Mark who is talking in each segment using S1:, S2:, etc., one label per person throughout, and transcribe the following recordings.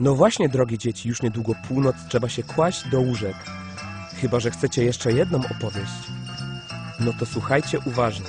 S1: No właśnie, drogie dzieci, już niedługo północ, trzeba się kłaść do łóżek. Chyba, że chcecie jeszcze jedną opowieść. No to słuchajcie uważnie.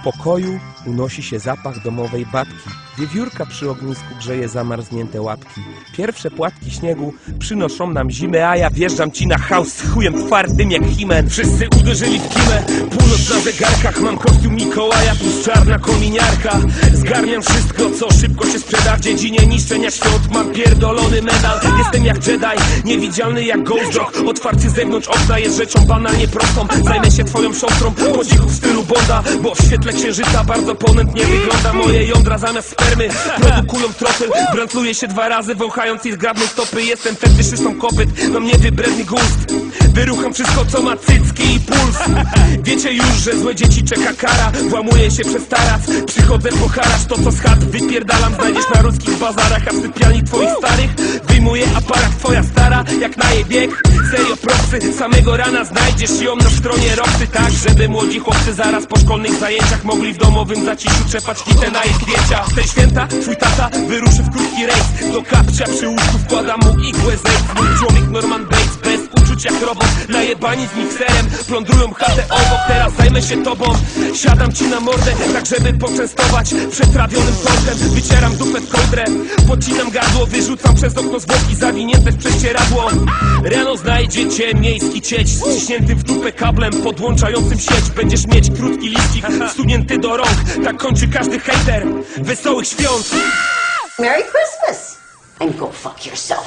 S1: W pokoju unosi się zapach domowej babki. Wiewiórka przy ognisku grzeje zamarznięte łapki. Pierwsze płatki śniegu przynoszą nam zimę, a ja wjeżdżam ci na chaos z chujem twardym jak himen.
S2: Wszyscy uderzyli w kimę Północ na zegarkach Mam kostium Mikołaja Plus czarna kominiarka Zgarniam wszystko co szybko się sprzeda W dziedzinie niszczenia świąt Mam pierdolony medal Jestem jak Jedi Niewidzialny jak Ghost Dog Otwarcie z zewnątrz okna jest rzeczą banalnie prostą Zajmę się twoją siostrą cichu w stylu Bonda Bo w świetle księżyca bardzo ponętnie wygląda. Moje jądra zamiast spermy Produkują trotyl Brantluję się dwa razy Wąchając jej zgrabne stopy. Jestem fetyszystą kopyt Mam niewybredny gust. Wyrucham wszystko co ma cycki i puls. Wiecie już, że złe dzieci czeka kara. Włamuję się przez taras Przychodzę po To co z chat wypierdalam Znajdziesz na ruskich bazarach A w sypialni twoich starych Jak na jej bieg Serio propsy Samego rana znajdziesz ją na stronie Roxy Tak, żeby młodzi chłopcy zaraz po szkolnych zajęciach Mogli w domowym zaciszu trzepać kitę na jej kwieciach W te święta twój tata wyruszy w krótki rejs. Do kapcia przy łóżku wkładam mu igłę zejdź Mój człowiek Norman Jak robot Najebani z mikserem. Plądrują chatę obok Teraz zajmę się tobą. Siadam ci na mordę tak żeby poczęstować. Przetrawionym tortem Wycieram dupę w kołdrę. Podcinam gardło, wyrzucam przez okno zwłoki Zawinięte w prześcieradło. Rano znajdziecie miejski cieć Z ciśniętym w dupę kablem podłączającym sieć. Będziesz mieć krótki liścik Wsunięty do rąk. Tak kończy każdy hejter Wesołych świąt.
S3: Merry Christmas! And go fuck yourself.